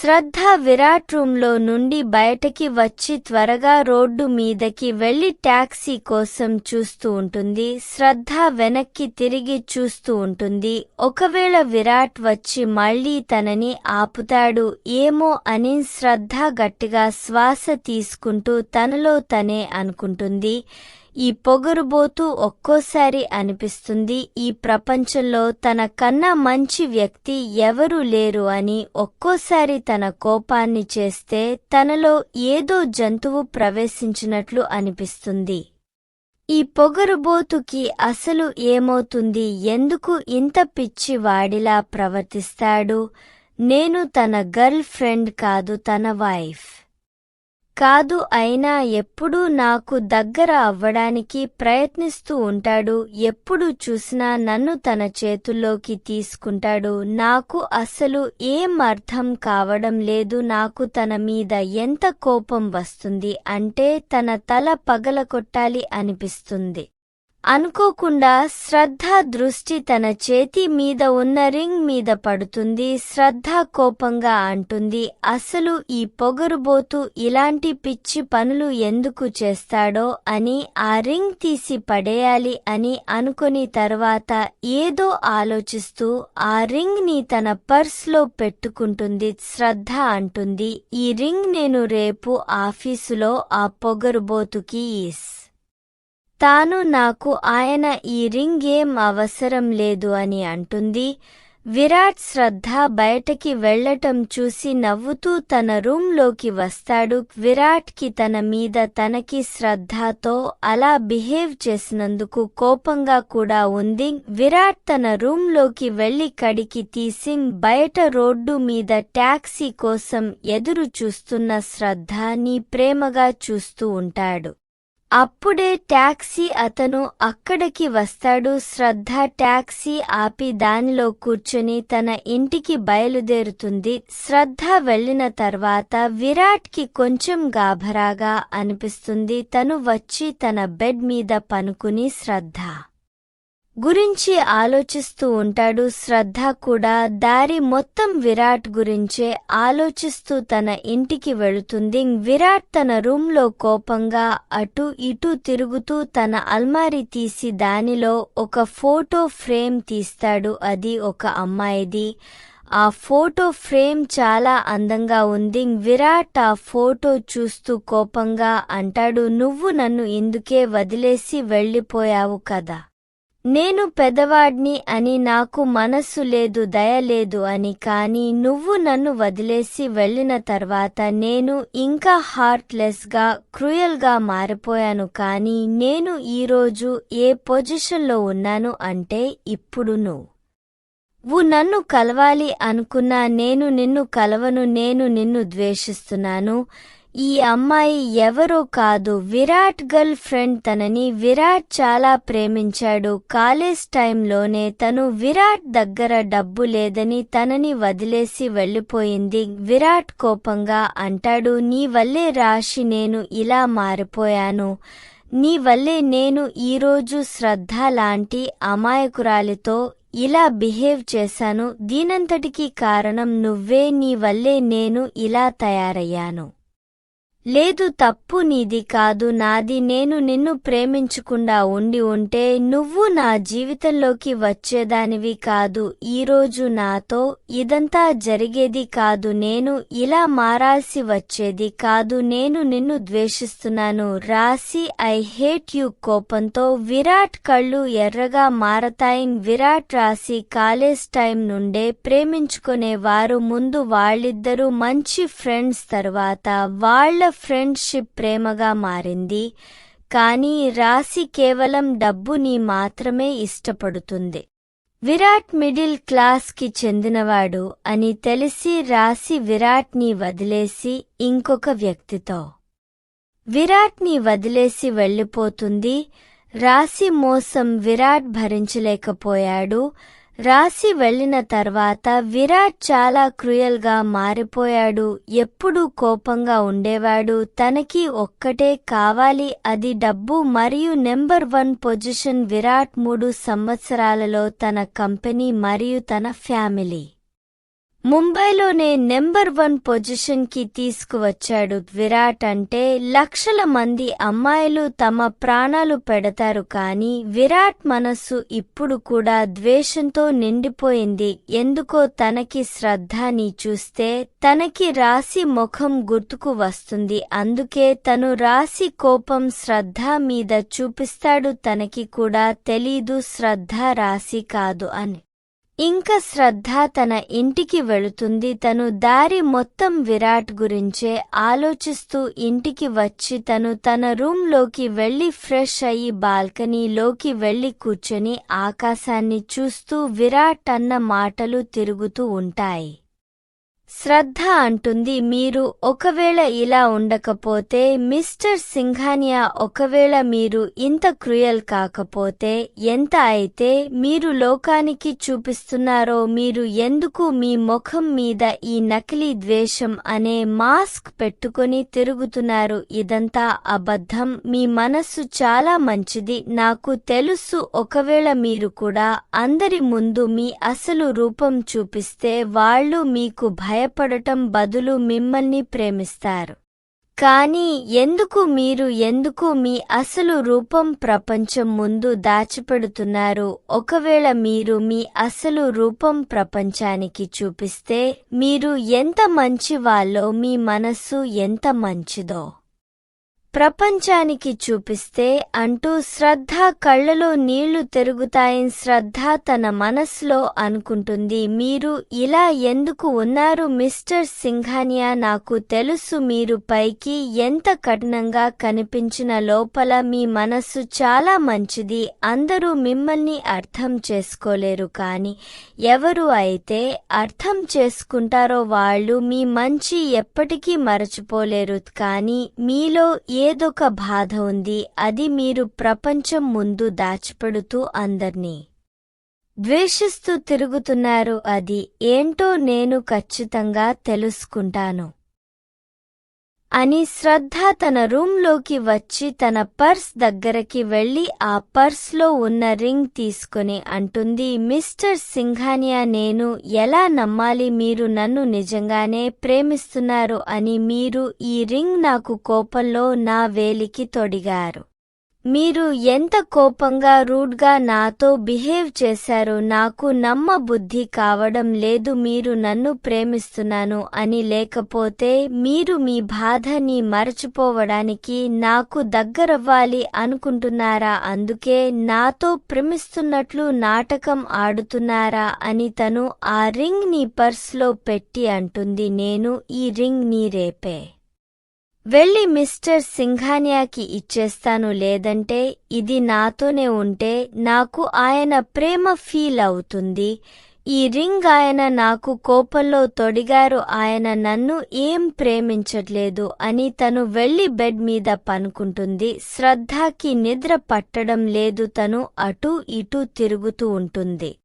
శ్రద్ధ విరాట్ రూంలో నుండి బయటకి వచ్చి త్వరగా రోడ్డు మీదకి వెళ్ళి ట్యాక్సీ కోసం చూస్తూ ఉంటుంది. శ్రద్ధ వెనక్కి తిరిగి చూస్తూ ఉంటుంది. ఒకవేళ విరాట్ వచ్చి మళ్ళీ తనని ఆపుతాడు ఏమో అని శ్రద్ధ గట్టిగా శ్వాస తీసుకుంటూ తనలో తనే అనుకుంటుంది. ఈ పొగరుబోతు ఒక్కోసారి అనిపిస్తుంది ఈ ప్రపంచంలో తన కన్నా మంచి వ్యక్తి ఎవరూ లేరు అని ఒక్కోసారి తన కోపాన్ని చేస్తే తనలో ఏదో జంతువు ప్రవేశించినట్లు అనిపిస్తుంది. ఈ పొగరుబోతుకి అసలు ఏమవుతుంది? ఎందుకు ఇంత పిచ్చి వాడిలా ప్రవర్తిస్తాడు? నేను తన గర్ల్ ఫ్రెండ్ కాదు తన వైఫ్. కాదు అయినా ఎప్పుడూ నాకు దగ్గర అవ్వడానికి ప్రయత్నిస్తూ ఉంటాడు. ఎప్పుడు చూసినా నన్ను తన చేతుల్లోకి తీసుకుంటాడు. నాకు అసలు ఏం అర్థం కావడం లేదు. నాకు తన మీద ఎంత కోపం వస్తుంది అంటే తన తల పగలకొట్టాలి అనిపిస్తుంది. అనుకోకుండా శ్రద్ధ దృష్టి తన చేతి మీద ఉన్న రింగ్ మీద పడుతుంది శ్రద్ధ కోపంగా అంటుంది. అసలు ఈ పొగరుబోతు ఇలాంటి పిచ్చి పనులు ఎందుకు చేస్తాడో అని ఆ రింగ్ తీసి పడేయాలి అని అనుకొని తర్వాత ఏదో ఆలోచిస్తూ ఆ రింగ్ని తన పర్స్లో పెట్టుకుంటుంది శ్రద్ధ అంటుంది. ఈ రింగ్ నేను రేపు ఆఫీసులో ఆ పొగరుబోతుకి ఈస్ తాను నాకు ఆయన ఈ రింగ్ ఏం అవసరం లేదు అని అంటుంది. విరాట్ శ్రద్ధ బయటకి వెళ్ళటం చూసి నవ్వుతూ తన రూంలోకి వస్తాడు. విరాట్కి తన మీద తనకి శ్రద్ధతో అలా బిహేవ్ చేసినందుకు కోపంగా కూడా ఉంది. విరాట్ తన రూంలోకి వెళ్ళి కడికి తీసి బయట రోడ్డు మీద ట్యాక్సీ కోసం ఎదురు చూస్తున్న శ్రద్ధ నీ ప్రేమగా చూస్తూ ఉంటాడు. అప్పుడే టాక్సీ అతను అక్కడికి వస్తాడు. శ్రద్ధ టాక్సీ ఆపి దానిలో కూర్చుని తన ఇంటికి బయలుదేరుతుంది. శ్రద్ధ వెళ్ళిన తర్వాత విరాట్కి కొంచెం గాభరాగా అనిపిస్తుంది. తను వచ్చి తన బెడ్ మీద పనుకుని శ్రద్ధ గురించి ఆలోచిస్తూ ఉంటాడు. శ్రద్ధ కూడా దారి మొత్తం విరాట్ గురించే ఆలోచిస్తూ తన ఇంటికి వెళుతుంది. విరాట్ తన రూంలో కోపంగా అటు ఇటు తిరుగుతూ తన అల్మారి తీసి దానిలో ఒక ఫోటో ఫ్రేమ్ తీస్తాడు. అది ఒక అమ్మాయిది. ఆ ఫోటో ఫ్రేమ్ చాలా అందంగా ఉంది. విరాట్ ఆ ఫోటో చూస్తూ కోపంగా అంటాడు నువ్వు నన్ను ఇందుకే వదిలేసి వెళ్ళిపోయావు కదా? నేను పెదవాడ్ని అని నాకు మనస్సు లేదు దయ లేదు అని కాని నువ్వు నన్ను వదిలేసి వెళ్ళిన తర్వాత నేను ఇంకా హార్ట్లెస్గా క్రూయల్గా మారిపోయాను కాని నేను ఈరోజు ఏ పొజిషన్లో ఉన్నాను అంటే ఇప్పుడు నువ్వు నువ్వు నన్ను కలవాలి అనుకున్నా నేను నిన్ను కలవను నేను నిన్ను ద్వేషిస్తున్నాను. ఈ అమ్మాయి ఎవరో కాదు. విరాట్ గర్ల్ ఫ్రెండ్ తనని విరాట్ చాలా ప్రేమించాడు. కాలేజ్ టైంలోనే తను విరాట్ దగ్గర డబ్బు లేదని తనని వదిలేసి వెళ్ళిపోయింది విరాట్ కోపంగా అంటాడు నీ వల్లే రాశి నేను ఇలా మారిపోయాను. నీ వల్లే నేను ఈరోజు శ్రద్ధ లాంటి అమాయకురాలితో ఇలా బిహేవ్ చేశాను. దీనంతటికీ కారణం నువ్వే. నీ వల్లే నేను ఇలా తయారయ్యాను. లేదు తప్పు నీది కాదు నాది నేను నిన్ను ప్రేమించకుండా ఉండి ఉంటే నువ్వు నా జీవితంలోకి వచ్చేదానివి కాదు. ఈరోజు నాతో ఇదంతా జరిగేది కాదు నేను ఇలా మారాల్సి వచ్చేది కాదు నేను నిన్ను ద్వేషిస్తున్నాను. రాసి ఐ హేట్ యు కోపంతో విరాట్ కళ్ళు ఎర్రగా మారతాయి విరాట్ రాసి కాలేజ్ టైం నుండే ప్రేమించుకునే వారు ముందు వాళ్ళిద్దరూ మంచి ఫ్రెండ్స్ తర్వాత వాళ్ళ ఫ్రెండ్షిప్ ప్రేమగా మారింది. కానీ రాశి కేవలం డబ్బుని మాత్రమే ఇష్టపడుతుంది. విరాట్ మిడిల్ క్లాస్కి చెందినవాడు అని తెలిసి రాశి విరాట్ని వదిలేసి ఇంకొక వ్యక్తితో. విరాట్ని వదిలేసి వెళ్ళిపోతుంది. రాశి మోసం విరాట్ భరించలేకపోయాడు. రాసి వెళ్ళిన తర్వాత విరాట్ చాలా క్రూయల్గా మారిపోయాడు. ఎప్పుడూ కోపంగా ఉండేవాడు. తనకి ఒక్కటే కావాలి. అది డబ్బు మరియు నెంబర్ వన్ పొజిషన్ విరాట్ మూడు సంవత్సరాలలో తన కంపెనీ మరియు తన ఫ్యామిలీ. ముంబైలోనే నెంబర్ వన్ పొజిషన్కి తీసుకువచ్చాడు విరాట్ అంటే లక్షల మంది అమ్మాయిలు తమ ప్రాణాలు పెడతారు కానీ విరాట్ మనస్సు ఇప్పుడు కూడా ద్వేషంతో నిండిపోయింది. ఎందుకో తనకి శ్రద్ధని చూస్తే తనకి రాసి ముఖం గుర్తుకు వస్తుంది. అందుకే తను రాసి కోపం శ్రద్ధ మీద చూపిస్తాడు. తనకి కూడా తెలీదు శ్రద్ధ రాసి కాదు అని. ఇంకా శ్రద్ధ తన ఇంటికి వెళుతుంది. తను దారి మొత్తం విరాట్ గురించే ఆలోచిస్తూ ఇంటికి వచ్చి తను తన రూంలోకి వెళ్ళి ఫ్రెష్ అయ్యి బాల్కనీలోకి వెళ్ళి కూర్చొని ఆకాశాన్ని చూస్తూ విరాట్ అన్న మాటలు తిరుగుతూ ఉంటాయి. శ్రద్ధ అంటుంది మీరు ఒకవేళ ఇలా ఉండకపోతే మిస్టర్ సింఘానియా ఒకవేళ మీరు ఇంత క్రూయల్ కాకపోతే ఎంత అయితే మీరు లోకానికి చూపిస్తున్నారో మీరు ఎందుకు మీ ముఖం మీద ఈ నకిలీ ద్వేషం అనే మాస్క్ పెట్టుకొని తిరుగుతున్నారు? ఇదంతా అబద్ధం. మీ మనస్సు చాలా మంచిది. నాకు తెలుసు ఒకవేళ మీరు కూడా అందరి ముందు మీ అసలు రూపం చూపిస్తే వాళ్ళు మీకు భయపడటం బదులు మిమ్మల్ని ప్రేమిస్తారు. కానీ ఎందుకు మీరు ఎందుకు మీ అసలు రూపం ప్రపంచం ముందు దాచిపెడుతున్నారు? ఒకవేళ మీరు మీ అసలు రూపం ప్రపంచానికి చూపిస్తే మీరు ఎంత మంచి వాళ్ళో మీ మనస్సు ఎంత మంచిదో. ప్రపంచానికి చూపిస్తే అంటూ శ్రద్ధ కళ్ళలో నీళ్ళు తిరుగుతాయని శ్రద్ధ తన మనస్సులో అనుకుంటుంది. మీరు ఇలా ఎందుకు ఉన్నారు మిస్టర్ సింఘానియా? నాకు తెలుసు మీరు పైకి ఎంత కఠినంగా కనిపించిన లోపల మీ మనస్సు చాలా మంచిది. అందరూ మిమ్మల్ని అర్థం చేసుకోలేరు కాని ఎవరు అయితే అర్థం చేసుకుంటారో వాళ్ళు మీ మంచి ఎప్పటికీ మరచిపోలేరు కానీ మీలో ఏదొక బాధ ఉంది అది మీరు ప్రపంచం ముందు దాచిపెడుతూ అందర్నీ ద్వేషిస్తూ తిరుగుతున్నారు అది ఏంటో నేను ఖచ్చితంగా తెలుసుకుంటాను. అని శ్రద్ధ తన రూంలోకి వచ్చి తన పర్స్ దగ్గరకి వెళ్ళి ఆ పర్స్లో ఉన్న రింగ్ తీసుకుని అంటుంది మిస్టర్ సింఘానియా నేను ఎలా నమ్మాలి? మీరు నన్ను నిజంగానే ప్రేమిస్తున్నారు అని మీరు ఈ రింగ్ నాకు కోపంలో నా వేలికి తొడిగారు. మీరు ఎంత కోపంగా రూడ్గా నాతో బిహేవ్ చేశారో నాకు నమ్మ బుద్ధి కావడం లేదు మీరు నన్ను ప్రేమిస్తున్నాను అని లేకపోతే మీరు మీ బాధని మరచిపోవడానికి నాకు దగ్గరవ్వాలి అనుకుంటున్నారా? అందుకే నాతో ప్రేమిస్తున్నట్లు నాటకం ఆడుతున్నారా అని తను ఆ రింగ్ని పర్స్లో పెట్టి అంటుంది. నేను ఈ రింగ్ని రేపే. వెళ్ళి మిస్టర్ సింఘానియాకి ఇచ్చేస్తాను లేదంటే ఇది నాతోనే ఉంటే నాకు ఆయన ప్రేమ ఫీల్ అవుతుంది. ఈ రింగ్ ఆయన నాకు కోపంలో తొడిగారు. ఆయన నన్ను ఏం ప్రేమించట్లేదు అని తను వెళ్ళి బెడ్ మీద పనుకుంటుంది. శ్రద్ధకి నిద్ర పట్టడం లేదు. తను అటూ ఇటూ తిరుగుతూ ఉంటుంది.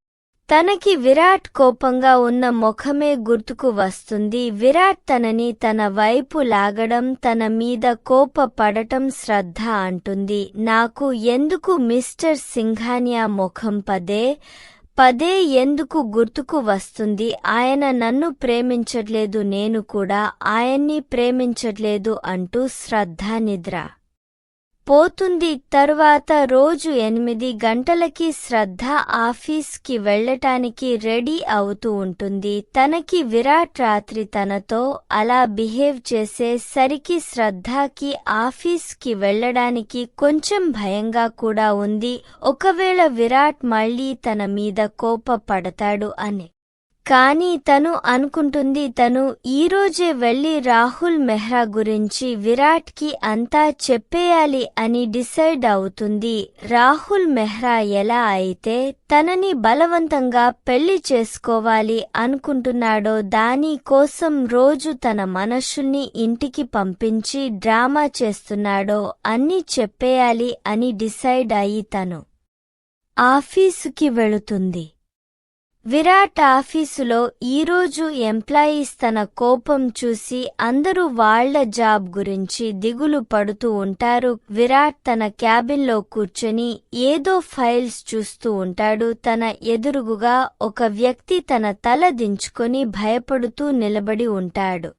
తనకి విరాట్ కోపంగా ఉన్న ముఖమే గుర్తుకు వస్తుంది. విరాట్ తనని తన వైపు లాగడం తన మీద కోపపడటం శ్రద్ధ అంటుంది. నాకు ఎందుకు మిస్టర్ సింఘానియా ముఖం పదే పదే ఎందుకు గుర్తుకు వస్తుంది? ఆయన నన్ను ప్రేమించట్లేదు నేను కూడా ఆయన్ని ప్రేమించట్లేదు అంటూ శ్రద్ధ నిద్ర. పోతుంది. తరువాత రోజు ఎనిమిది గంటలకి శ్రద్ధ ఆఫీస్కి వెళ్ళటానికి రెడీ అవుతూ ఉంటుంది. తనకి విరాట్ రాత్రి తనతో అలా బిహేవ్ చేసే సరికి శ్రద్ధకి ఆఫీస్కి వెళ్ళడానికి కొంచెం భయంగా కూడా ఉంది. ఒకవేళ విరాట్ మళ్ళీ తన మీద కోపపడతాడు అని. కానీ తను అనుకుంటుంది తను ఈరోజే వెళ్ళి రాహుల్ మెహ్రా గురించి విరాట్కి అంతా చెప్పేయాలి అని డిసైడ్ అవుతుంది. రాహుల్ మెహ్రా ఎలా అయితే తనని బలవంతంగా పెళ్ళి చేసుకోవాలి అనుకుంటున్నాడో దాని కోసం రోజు తన మనుషుల్ని ఇంటికి పంపించి డ్రామా చేస్తున్నాడో అన్నీ చెప్పేయాలి అని డిసైడ్ అయి తను ఆఫీసుకి వెళుతుంది. విరాట్ ఆఫీసులో ఈరోజు ఎంప్లాయీస్ తన కోపం చూసి అందరూ వాళ్ళ జాబ్ గురించి దిగులు పడుతూ ఉంటారు. విరాట్ తన క్యాబిన్లో కూర్చొని ఏదో ఫైల్స్ చూస్తూ ఉంటాడు. తన ఎదురుగుగా ఒక వ్యక్తి తన తల దించుకొని భయపడుతూ నిలబడి ఉంటాడు.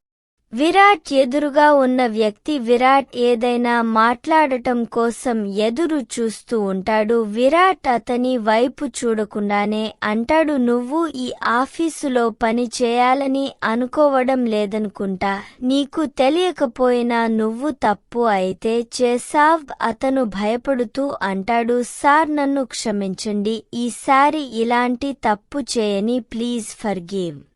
విరాట్ ఎదురుగా ఉన్న వ్యక్తి విరాట్ ఏదైనా మాట్లాడటం కోసం ఎదురు చూస్తూ ఉంటాడు. విరాట్ అతని వైపు చూడకుండానే అంటాడు నువ్వు ఈ ఆఫీసులో పని చేయాలని అనుకోవడం లేదనుకుంటా. నీకు తెలియకపోయినా నువ్వు తప్పు అయితే చేసావ్ అతను భయపడుతూ అంటాడు సార్ నన్ను క్షమించండి. ఈసారి ఇలాంటి తప్పు చేయని ప్లీజ్ ఫర్గివ్.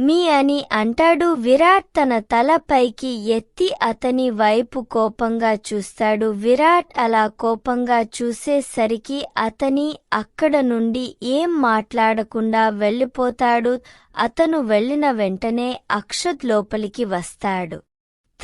మీ అని అంటాడు విరాట్ తన తల పైకి ఎత్తి అతని వైపు కోపంగా చూస్తాడు. విరాట్ అలా కోపంగా చూసేసరికి అతని అక్కడ నుండి ఏం మాట్లాడకుండా వెళ్ళిపోతాడు. అతను వెళ్ళిన వెంటనే అక్షత్ లోపలికి వస్తాడు.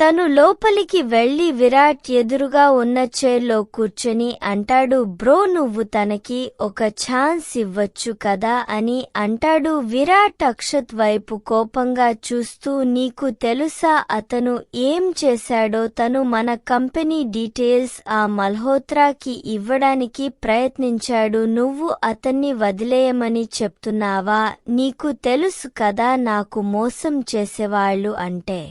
తను లోపలికి వెళ్ళి విరాట్ ఎదురుగా ఉన్న చైర్లో కూర్చొని అంటాడు బ్రో నువ్వు తనకి ఒక ఛాన్స్ ఇవ్వచ్చు కదా అని అంటాడు విరాట్ అక్షత్ వైపు కోపంగా చూస్తూ నీకు తెలుసా అతను ఏం చేశాడో? తను మన కంపెనీ డీటెయిల్స్ ఆ మల్హోత్రాకి ఇవ్వడానికి ప్రయత్నించాడు. నువ్వు అతన్ని వదిలేయమని చెప్తున్నావా? నీకు తెలుసు కదా నాకు మోసం చేసేవాళ్ళు అంటే.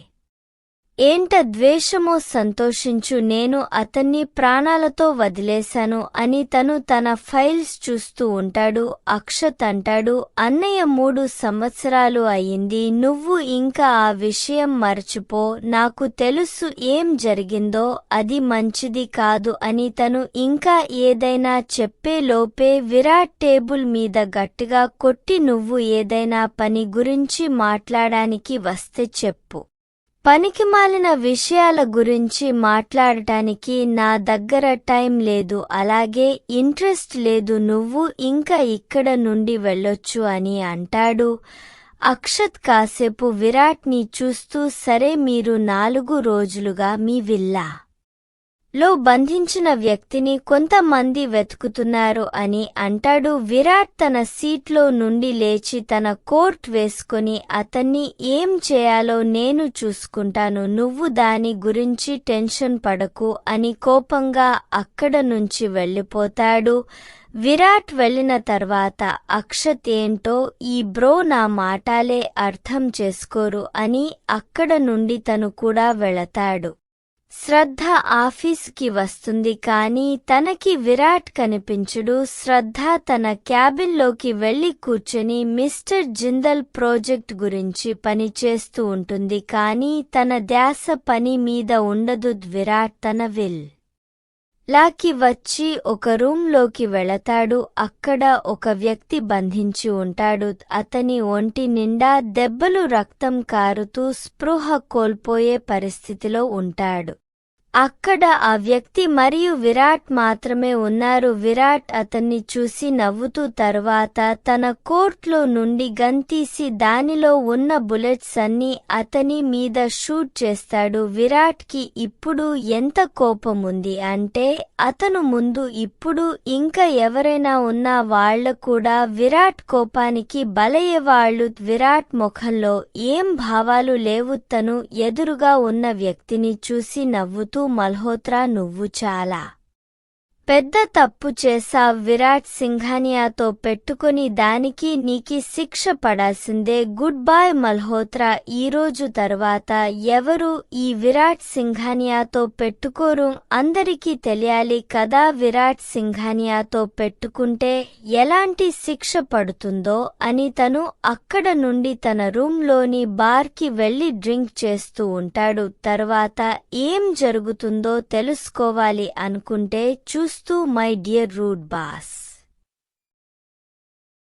ఏంట ద్వేషమో సంతోషించు నేను అతన్ని ప్రాణాలతో వదిలేశాను అని తను తన ఫైల్స్ చూస్తూ ఉంటాడు అక్షత్ అంటాడు. అన్నయ్య మూడు సంవత్సరాలు అయింది నువ్వు ఇంకా ఆ విషయం మర్చిపో నాకు తెలుసు ఏం జరిగిందో అది మంచిది కాదు అని తను ఇంకా ఏదైనా చెప్పే లోపే విరాట్ టేబుల్ మీద గట్టిగా కొట్టి నువ్వు ఏదైనా పని గురించి మాట్లాడానికి వస్తే చెప్పు. పనికిమాలిన విషయాల గురించి మాట్లాడటానికి నా దగ్గర టైం లేదు అలాగే ఇంట్రెస్ట్ లేదు నువ్వు ఇంకా ఇక్కడ నుండి వెళ్ళొచ్చు అని అంటాడు. అక్షత్ కాసేపు విరాట్ని చూస్తూ సరే మీరు నాలుగు రోజులుగా మీ విల్లా. లో బంధించిన వ్యక్తిని కొంతమంది వెతుకుతున్నారు అని అంటాడు. విరాట్ తన సీట్లో నుండి లేచి తన కోట్ వేసుకొని అతన్ని ఏం చేయాలో నేను చూసుకుంటాను. నువ్వు దాని గురించి టెన్షన్ పడకు అని కోపంగా అక్కడ నుంచి వెళ్ళిపోతాడు. విరాట్ వెళ్ళిన తర్వాత అక్షత్ ఏంటో? ఈ బ్రో నా మాటాలే అర్థం చేసుకోరు అని అక్కడ నుండి తను కూడా వెళతాడు. శ్రద్ధ ఆఫీస్కి వస్తుంది కాని తనకి విరాట్ కనిపించుడు. శ్రద్ధ తన క్యాబిన్లోకి వెళ్ళి కూర్చొని మిస్టర్ జిందల్ ప్రాజెక్ట్ గురించి పని చేస్తూ ఉంటుంది కానీ తన ధ్యాస పని మీద ఉండదు. విరాట్ తన విల్ లాకి వచ్చి ఒక రూంలోకి వెళతాడు. అక్కడ ఒక వ్యక్తి బంధించి ఉంటాడు. అతని ఒంటి నిండా దెబ్బలు రక్తం కారుతూ స్పృహ కోల్పోయే పరిస్థితిలో ఉంటాడు. అక్కడ ఆ వ్యక్తి మరియు విరాట్ మాత్రమే ఉన్నారు. విరాట్ అతన్ని చూసి నవ్వుతూ తర్వాత తన కోర్ట్లో నుండి గన్ తీసి దానిలో ఉన్న బుల్లెట్స్ అన్ని అతని మీద షూట్ చేస్తాడు. విరాట్కి ఇప్పుడు ఎంత కోపం ఉంది అంటే అతను ముందు ఇప్పుడు ఇంకా ఎవరైనా ఉన్నా వాళ్ళ కూడా విరాట్ కోపానికి బలయ్యేవాళ్ళు విరాట్ ముఖంలో ఏం భావాలు లేవు. తను ఎదురుగా ఉన్న వ్యక్తిని చూసి నవ్వుతూ మల్హోత్రా నువ్వు చాలా. పెద్ద తప్పు చేసా విరాట్ సింఘానియాతో పెట్టుకుని దానికి నీకి శిక్ష పడాల్సిందే. Good boy Malhotra. ఈరోజు తర్వాత ఎవరు ఈ విరాట్ సింఘానియాతో పెట్టుకోరు? అందరికీ తెలియాలి కదా విరాట్ సింఘానియాతో పెట్టుకుంటే ఎలాంటి శిక్ష పడుతుందో అని తను అక్కడ నుండి తన రూంలోని బార్కి వెళ్ళి డ్రింక్ చేస్తూ ఉంటాడు. తర్వాత ఏం జరుగుతుందో తెలుసుకోవాలి అనుకుంటే చూస్తూ మై డియర్ రూడ్ బాస్